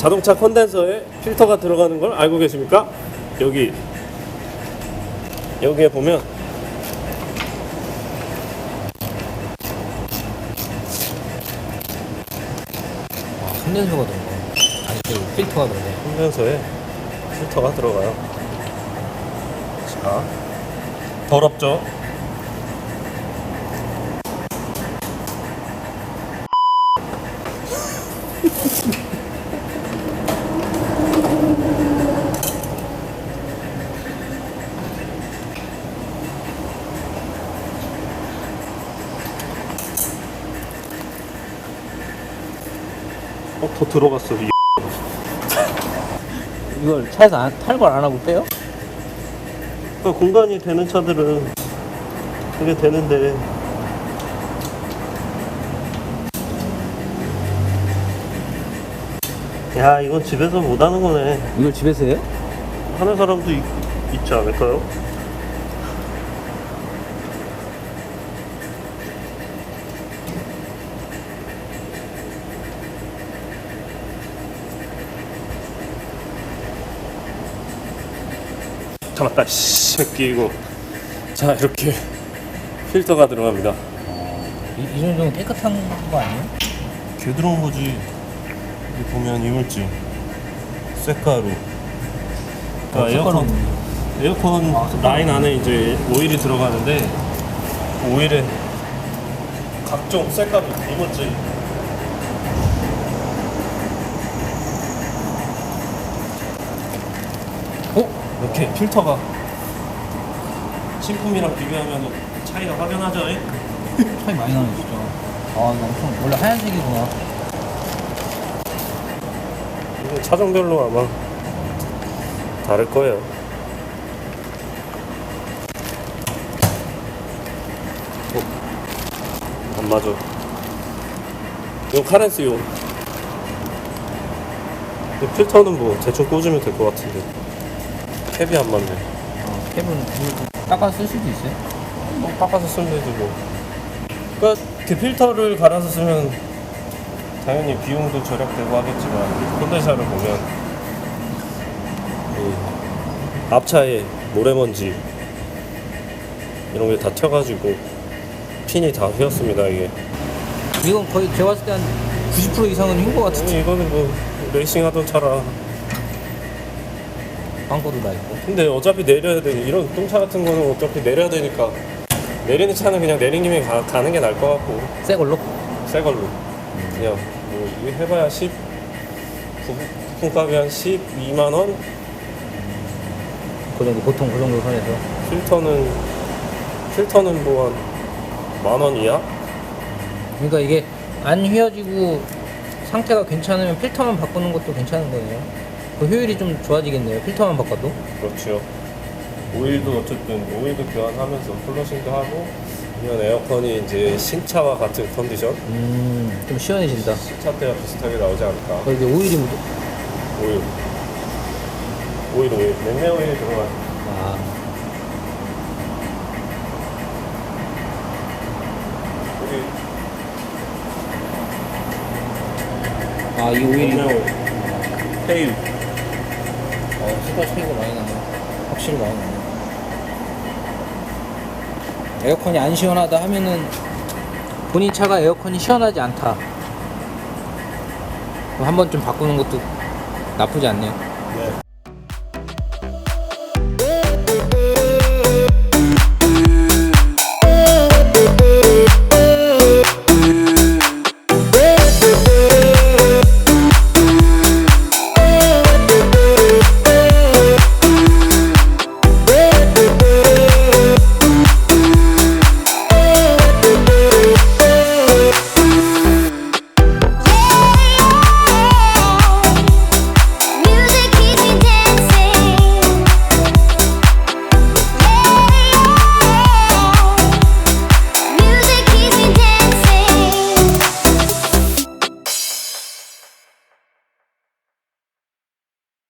자동차 컨덴서에 필터가 들어가는 걸 알고 계십니까? 여기 여기에 보면 아, 컨덴서가 들어가. 아니, 그 필터가 들어가. 컨덴서에 필터가 들어가요. 자, 더럽죠? 어, 더 들어갔어. 이 이걸 차에서 탈걸 안 하고 빼요? 그러니까 공간이 되는 차들은 그게 되는데 야 이건 집에서 못 하는 거네 이걸 집에서 해요? 하는 사람도 있, 있지 않을까요? 잡았다. 씨 새끼 이거 자 이렇게 필터가 들어갑니다. 이, 이 정도면 깨끗한 거 아니에요? 개 들어온 거지. 여기 보면 이물질. 쇳가루. 그러니까 에어컨. 에어컨 라인 안에 이제 오일이 들어가는데 그 오일에 각종 쇳가루 이물질 이렇게 필터가 신품이랑 비교하면 차이가 확연하죠? 잉? 차이 많이 나네, 진짜. 아, 이거 엄청, 원래 하얀색이구나. 이거 차종별로 아마 다를 거예요. 어? 안 맞아. 이거 카렌스용. 이 필터는 뭐 대충 꽂으면 될 것 같은데. 캡이 안 맞네. 어, 캡은 닦아서 쓸 수도 있어요? 뭐 깎아서 쓰면 되지 뭐. 그러니까 그 필터를 갈아서 쓰면 당연히 비용도 절약되고 하겠지만 콘덴사를 보면 이 앞차에 모래먼지 이런 게 다 튀어가지고 핀이 다 휘었습니다 이게. 이건 거의 제가 봤을 때 한 90% 이상은 흰거 같은데. 아니 이거는 뭐 레이싱 하던 차라. 광고도 나 있고. 근데 어차피 내려야 돼. 이런 똥차 같은 거는 어차피 내려야 되니까 내리는 차는 그냥 내린 김에 가, 가는 게 나을 것 같고. 새 걸로? 새 걸로 그냥 뭐 이거 해봐야 10 부품값이 한 12만 원 그 정도, 보통 그 정도 선에서. 필터는 필터는 뭐 한 만 원 이하 그러니까 이게 안 휘어지고 상태가 괜찮으면 필터만 바꾸는 것도 괜찮은 거예요. 그 효율이 좀 좋아지겠네요. 필터만 바꿔도. 그렇죠 오일도 어쨌든 오일도 교환하면서 플러싱도 하고 이런 에어컨이 이제 신차와 같은 컨디션 음, 좀 시원해진다. 신차 때와 비슷하게 나오지 않을까 어, 이게 오일이 묻어. 오일 오일 오일 냉매 오일이 들어가 아, 여기 아, 이 오일이. 냉매 오일 헤일 어, 수가 차이가 많이 나네. 확실히 많이 나네. 에어컨이 안 시원하다 하면은 본인 차가 에어컨이 시원하지 않다. 한번 좀 바꾸는 것도 나쁘지 않네요.